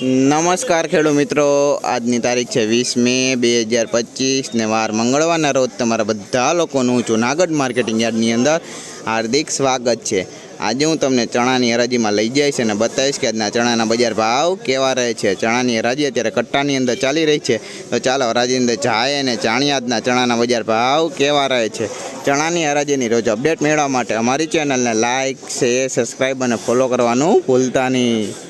નમસ્કાર ખેડૂત મિત્રો. આજની તારીખ છે વીસ મે બે હજાર પચીસને વાર મંગળવારના રોજ તમારા બધા લોકોનું જુનાગઢ માર્કેટિંગ યાર્ડની અંદર હાર્દિક સ્વાગત છે. આજે હું તમને ચણાની હરાજીમાં લઈ જઈશ અને બતાવીશ કે આજના ચણાના બજાર ભાવ કેવા રહે છે. ચણાની હરાજી અત્યારે કટ્ટાની અંદર ચાલી રહી છે. તો ચાલો હરાજીની અંદર જાય અને જાણીએ આજના ચણાના બજાર ભાવ કેવા રહે છે. ચણાની હરાજીની રોજ અપડેટ મેળવવા માટે અમારી ચેનલને લાઇક શેર સબસ્ક્રાઈબ અને ફોલો કરવાનું ભૂલતા નહીં.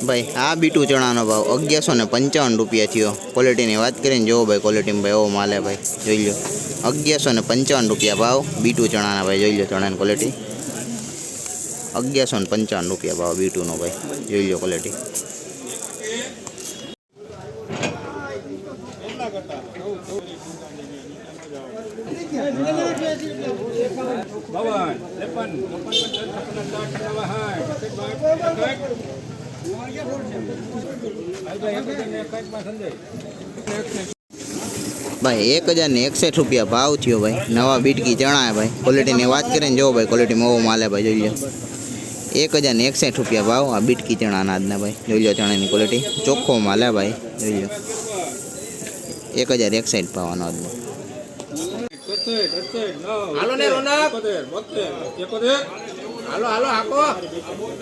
ભાઈ આ બીટું ચણાનો ભાવ અગિયારસો ને પંચાવન રૂપિયા થયો ક્વોલિટીની વાત કરીને જોવો ભાઈ ક્વોલિટીમાં ભાઈ એવો માલે ભાઈ જોઈ લો અગિયારસો ને પંચાવન રૂપિયા ભાવ બીટું ચણાના ભાઈ જોઈ લો ચણાની ક્વોલિટી અગિયારસો ને પંચાવન રૂપિયા ભાવ બીટુનો ભાઈ જોઈ લો ક્વોલિટી બાવન ત્રેપન ચોપન પંચાવન છપ્પન સાઠ નવ્વાણું સાઠ ભાઈ, એક હજાર ને એકસઠ રૂપિયા ભાવ થયો ભાઈ. નવા બીટકી ચણા હે ભાઈ ક્વોલિટીની વાત કરીને જોવો ભાઈ ક્વોલિટીમાં એવો માલ હે ભાઈ, જોઈ લો એક હજાર ને એકસઠ રૂપિયા ભાવ, આ બીટકી ચણાના આજના ભાઈ. જોઈ લો ચણાની ક્વોલિટી ચોખ્ખો માલ હે ભાઈ, જોઈ લો એક હજાર એકસઠ ભાવનો આજનો. હાલો ને રોનક બોતેર એકોતેર. હાલો હાલો આપો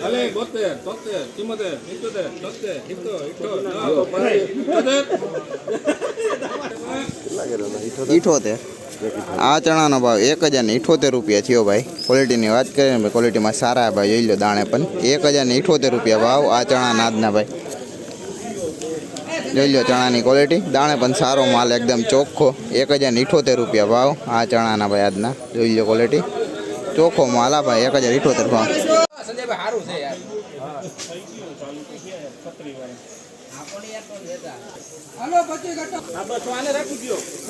ભલે, બોતેર, તોતેર ચુમ્મોતેર પંચોતેર તોતેર સિત્તોર ઇઠોતેર ઇઠોતેર. આ ચણાનો ભાવ એક હજાર ને ઇઠોતેર રૂપિયા થયો ભાઈ. ક્વોલિટીની વાત કરીએ ને ક્વોલિટીમાં સારા ભાઈ, જોઈ લો દાણે પણ. એક હજાર ને ઇઠોતેર રૂપિયા ભાવ આ ચણા નાદના ભાઈ. જોઈ લો ચણાની ક્વોલિટી દાણે પણ સારો માલ, એકદમ ચોખ્ખો. એક હજાર ઇઠોતેર રૂપિયા ભાવ આ ચણાના ભાઈ આજના. જોઈ લો ક્વોલિટી ચોખ્ખો માલ આ ભાઈ એક હજાર ઇઠોતેર ભાવ.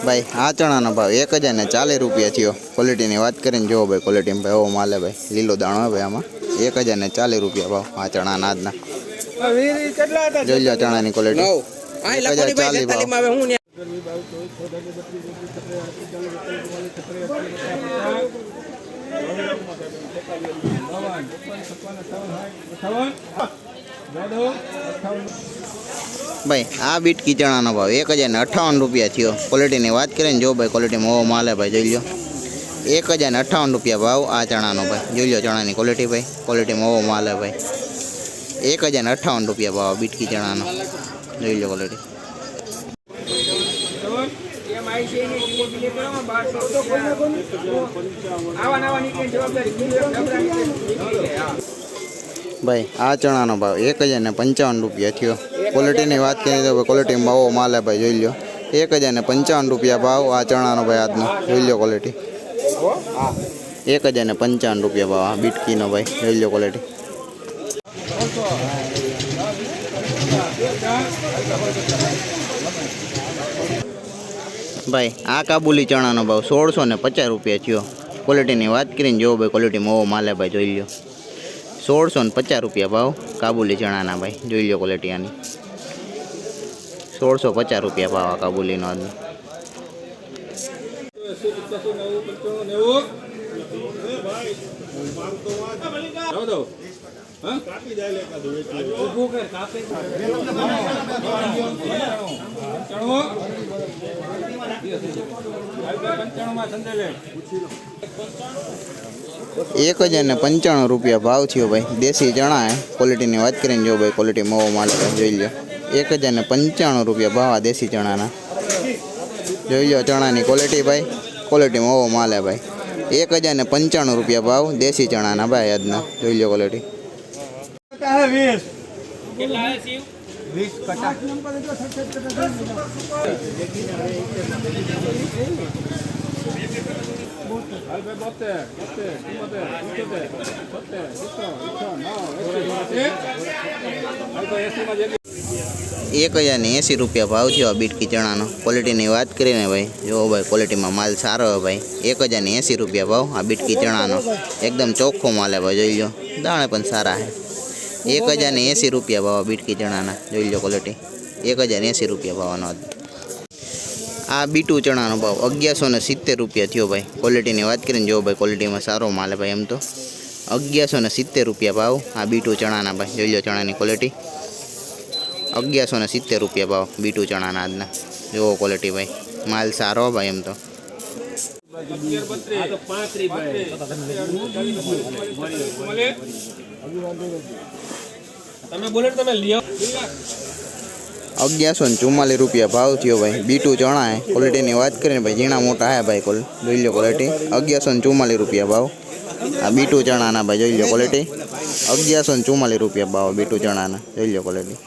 ભાઈ આ ચણાનો ભાવ એક હજાર ને ચાલીસ રૂપિયા થયો. ક્વોલિટીની વાત કરીને જોવો ભાઈ ક્વોલિટીમાં ભાઈ એવો માલે ભાઈ. લીલો દાણો ભાઈ આમાં. એક હજાર ને ચાલીસ રૂપિયા ભાવ. આ ચણા વીરી જોઈ લો ચણાની ક્વોલિટી એક હજાર ચાલીસ ભાવ. ભાઈ, આ બીટ ચણાનો ભાવ એક હજાર ને અઠ્ઠાવન રૂપિયા થયો. ક્વોલિટીની વાત કરીએ ને, જો ભાઈ ક્વોલિટીમાં એવો માલ ભાઈ, જોઈ લો એક હજાર ને અઠાવન રૂપિયા ભાવ આ ચણાનો ભાઈ, જોઈ લો ચણાની ક્વોલિટી ભાઈ ક્વોલિટીમાં એવો માલ ભાઈ. એક હજાર ને અઠ્ઠાવન રૂપિયા ભાવ બીટકી ચણાનો જોઈ લો ક્વોલિટી ભાઈ, આ ચણાનો ભાવ એક હજાર ને પંચાવન રૂપિયા થયો. ક્વોલિટીની વાત કરીએ તો ક્વોલિટીમાં આવો માલ ભાઈ, જોઈ લો એક હજાર ને પંચાવન રૂપિયા ભાવ આ ચણાનો ભાઈ આજનો. જોઈ લો ક્વોલિટી એક હજાર ને પંચાવન રૂપિયા ભાવ આ બીટકીનો ભાઈ, જોઈ લો ક્વોલિટી ભાઈ, આ કાબુલી ચણાનો ભાવ સોળસો ને પચાસ રૂપિયા થયો. ક્વોલિટીની વાત કરીને જો ભાઈ ક્વોલિટી મોવો માલે ભાઈ, જોઈ લો સોળસો ને પચાસ રૂપિયા ભાવ કાબુલી ચણાના ભાઈ, જોઈ લો ક્વોલિટી આની. સોળસો પચાસ રૂપિયા ભાવ આ કાબુલીનો આજનો એક હજાર ને પંચાણું રૂપિયા ભાવ થયો ભાઈ. દેશી ચણા એ ક્વોલિટીની વાત કરીને જો ભાઈ ક્વોલિટી મોવો માલ જોઈ લો એક હજાર ને પંચાણું રૂપિયા ભાવ દેશી ચણાના. જોઈ લો ચણાની ક્વોલિટી ભાઈ. ક્વોલિટી મોવો માલ ભાઈ. એક હજાર ને પંચાણું રૂપિયા ભાવ દેશી ચણાના ભાઈ આજના. જોઈ લો ક્વોલિટી હાલ ભાઈ બોતેર બોતેર ચુમ્મોતેર પંચોતેર તોતેર સિત્તોર ઇઠ્ઠોતેર નવ એસી હાલ ભાઈ એસીમાં જગ્યા એક હજાર ને એંસી રૂપિયા ભાવ થયો આ બીટકી ચણાનો. ક્વોલિટીની વાત કરીને ભાઈ. જો ભાઈ ક્વોલિટીમાં માલ સારો હોય ભાઈ. એક હજાર ને એંસી રૂપિયા ભાવ આ બીટકી ચણાનો. એકદમ ચોખ્ખો માલ હે ભાઈ, જોઈ લો દાણે પણ સારા છે એક હજાર ને એંસી રૂપિયા ભાવ આ બીટકી ચણાના જોઈ લો ક્વોલિટી એક હજાર એંસી રૂપિયા ભાવનો આ બીટું ચણાનો ભાવ અગિયારસો ને સિત્તેર રૂપિયા થયો ભાઈ ક્વોલિટીની વાત કરીને જો ભાઈ ક્વોલિટીમાં સારો માલ હે ભાઈ એમ તો અગિયારસો ને સિત્તેર રૂપિયા ભાવ આ બીટું ચણાના ભાઈ જોઈ લો ચણાની ક્વોલિટી અગિયારસો ને સિત્તેર રૂપિયા ભાવ બીટું ચણાના આજના જુઓ ક્વોલિટી ભાઈ માલ સારો હો ભાઈ એમ તો તમે બોલે ને તમે લઈ આવો અગિયારસો ને ચુમ્માલીસ રૂપિયા ભાવ થયો ભાઈ. બીટું ચણા હે ક્વોલિટીની વાત કરીને ભાઈ, ઝીણા મોટા હે ભાઈ કોલ. જોઈ લો ક્વોલિટી અગિયારસો ને ચુમ્માલીસ રૂપિયા ભાવ. આ બીટું ચણાના ભાઈ, જોઈ લો ક્વોલિટી અગિયારસો ને ચુમ્માલીસ રૂપિયા ભાવ બીટું ચણાના. જોઈ લો ક્વોલિટી